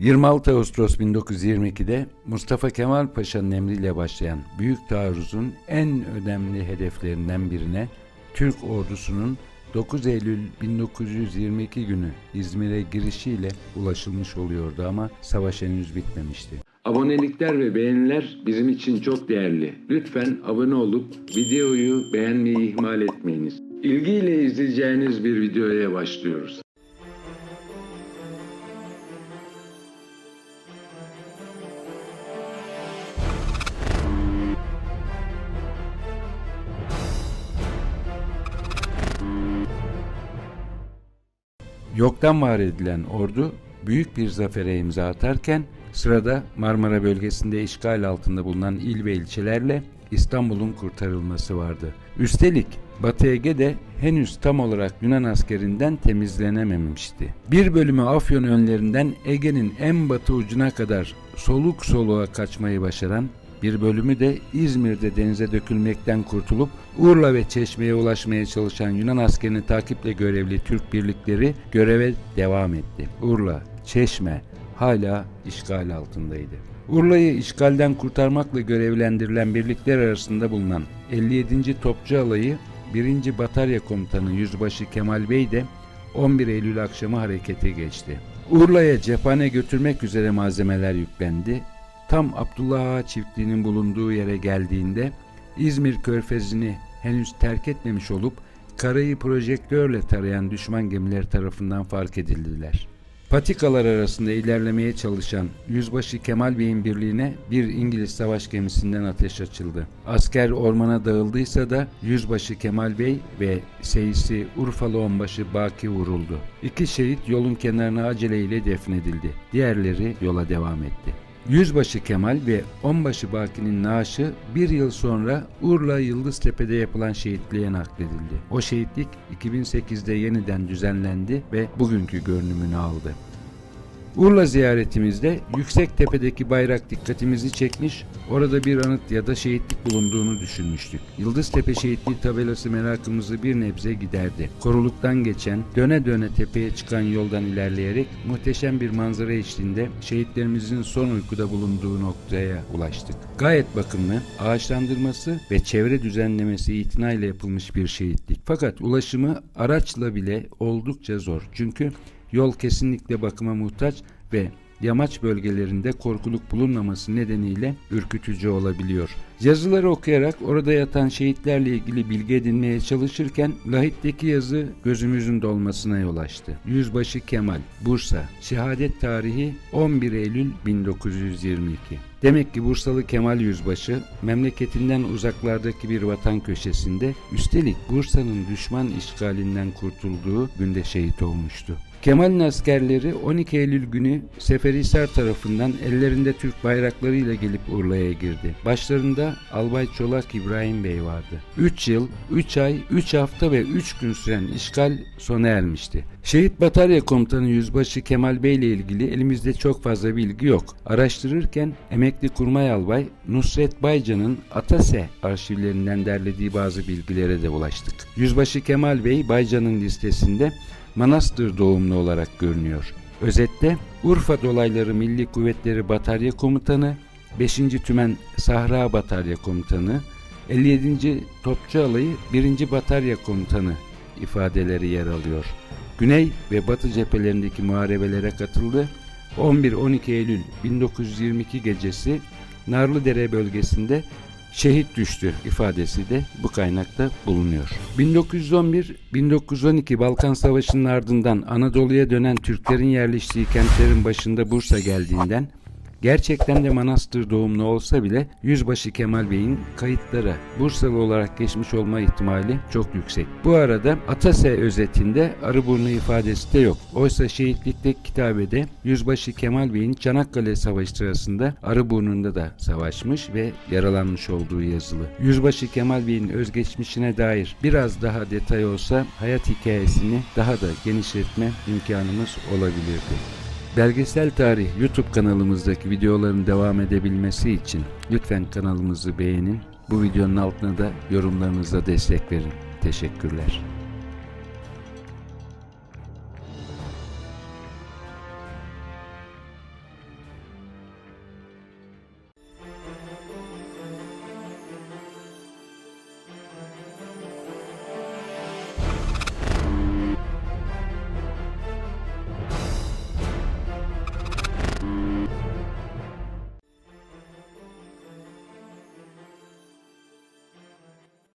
26 Ağustos 1922'de Mustafa Kemal Paşa'nın emriyle başlayan Büyük Taarruz'un en önemli hedeflerinden birine Türk ordusunun 9 Eylül 1922 günü İzmir'e girişiyle ulaşılmış oluyordu ama savaş henüz bitmemişti. Abonelikler ve beğeniler bizim için çok değerli. Lütfen abone olup videoyu beğenmeyi ihmal etmeyiniz. İlgiyle izleyeceğiniz bir videoya başlıyoruz. Yoktan var edilen ordu büyük bir zafere imza atarken sırada Marmara bölgesinde işgal altında bulunan il ve ilçelerle İstanbul'un kurtarılması vardı. Üstelik Batı Ege de henüz tam olarak Yunan askerinden temizlenememişti. Bir bölümü Afyon önlerinden Ege'nin en batı ucuna kadar soluk soluğa kaçmayı başaran bir bölümü de İzmir'de denize dökülmekten kurtulup Urla ve Çeşme'ye ulaşmaya çalışan Yunan askerini takiple görevli Türk birlikleri göreve devam etti. Urla, Çeşme hala işgal altındaydı. Urla'yı işgalden kurtarmakla görevlendirilen birlikler arasında bulunan 57. Topçu Alayı 1. Batarya Komutanı Yüzbaşı Kemal Bey de 11 Eylül akşamı harekete geçti. Urla'ya cephane götürmek üzere malzemeler yüklendi tam Abdullah Ağa çiftliğinin bulunduğu yere geldiğinde İzmir körfezini henüz terk etmemiş olup karayı projektörle tarayan düşman gemileri tarafından fark edildiler. Patikalar arasında ilerlemeye çalışan Yüzbaşı Kemal Bey'in birliğine bir İngiliz savaş gemisinden ateş açıldı. Asker ormana dağıldıysa da Yüzbaşı Kemal Bey ve seyisi Urfalı onbaşı Baki vuruldu. İki şehit yolun kenarına aceleyle defnedildi. Diğerleri yola devam etti. Yüzbaşı Kemal ve Onbaşı Baki'nin naaşı bir yıl sonra Urla Yıldıztepe'de yapılan şehitliğe nakledildi. O şehitlik 2008'de yeniden düzenlendi ve bugünkü görünümünü aldı. Urla ziyaretimizde yüksek tepedeki bayrak dikkatimizi çekmiş, orada bir anıt ya da şehitlik bulunduğunu düşünmüştük. Yıldıztepe şehitliği tabelası merakımızı bir nebze giderdi. Koruluktan geçen, döne döne tepeye çıkan yoldan ilerleyerek muhteşem bir manzara eşliğinde şehitlerimizin son uykuda bulunduğu noktaya ulaştık. Gayet bakımlı, ağaçlandırması ve çevre düzenlemesi itinayla yapılmış bir şehitlik. Fakat ulaşımı araçla bile oldukça zor. Çünkü Yol kesinlikle bakıma muhtaç ve yamaç bölgelerinde korkuluk bulunmaması nedeniyle ürkütücü olabiliyor. Yazıları okuyarak orada yatan şehitlerle ilgili bilgi edinmeye çalışırken Lahit'teki yazı gözümüzün dolmasına yol açtı. Yüzbaşı Kemal, Bursa, şehadet tarihi 11 Eylül 1922. Demek ki Bursalı Kemal Yüzbaşı memleketinden uzaklardaki bir vatan köşesinde üstelik Bursa'nın düşman işgalinden kurtulduğu günde şehit olmuştu. Kemal'in askerleri 12 Eylül günü Seferihisar tarafından ellerinde Türk bayraklarıyla gelip Urla'ya girdi. Başlarında Albay Çolak İbrahim Bey vardı. 3 yıl, 3 ay, 3 hafta ve 3 gün süren işgal sona ermişti. Şehit Batarya Komutanı Yüzbaşı Kemal Bey ile ilgili elimizde çok fazla bilgi yok. Araştırırken emekli kurmay albay Nusret Baycan'ın Atase arşivlerinden derlediği bazı bilgilere de ulaştık. Yüzbaşı Kemal Bey Baycan'ın listesinde Manastır doğumlu olarak görünüyor. Özetle Urfa Dolayları Milli Kuvvetleri Batarya Komutanı, 5. Tümen Sahra Batarya Komutanı, 57. Topçu Alayı 1. Batarya Komutanı ifadeleri yer alıyor. Güney ve Batı cephelerindeki muharebelere katıldı. 11-12 Eylül 1922 gecesi Narlıdere bölgesinde şehit düştü ifadesi de bu kaynakta bulunuyor. 1911-1912 Balkan Savaşı'nın ardından Anadolu'ya dönen Türklerin yerleştiği kentlerin başında Bursa geldiğinden Gerçekten de manastır doğumlu olsa bile Yüzbaşı Kemal Bey'in kayıtlara Bursalı olarak geçmiş olma ihtimali çok yüksek. Bu arada Atase özetinde Arıburnu ifadesi de yok. Oysa şehitlikte kitabede Yüzbaşı Kemal Bey'in Çanakkale Savaşı sırasında Arıburnu'nda da savaşmış ve yaralanmış olduğu yazılı. Yüzbaşı Kemal Bey'in özgeçmişine dair biraz daha detay olsa hayat hikayesini daha da genişletme imkanımız olabilirdi. Belgesel Tarih YouTube kanalımızdaki videoların devam edebilmesi için lütfen kanalımızı beğenin. Bu videonun altına da yorumlarınızla destek verin. Teşekkürler.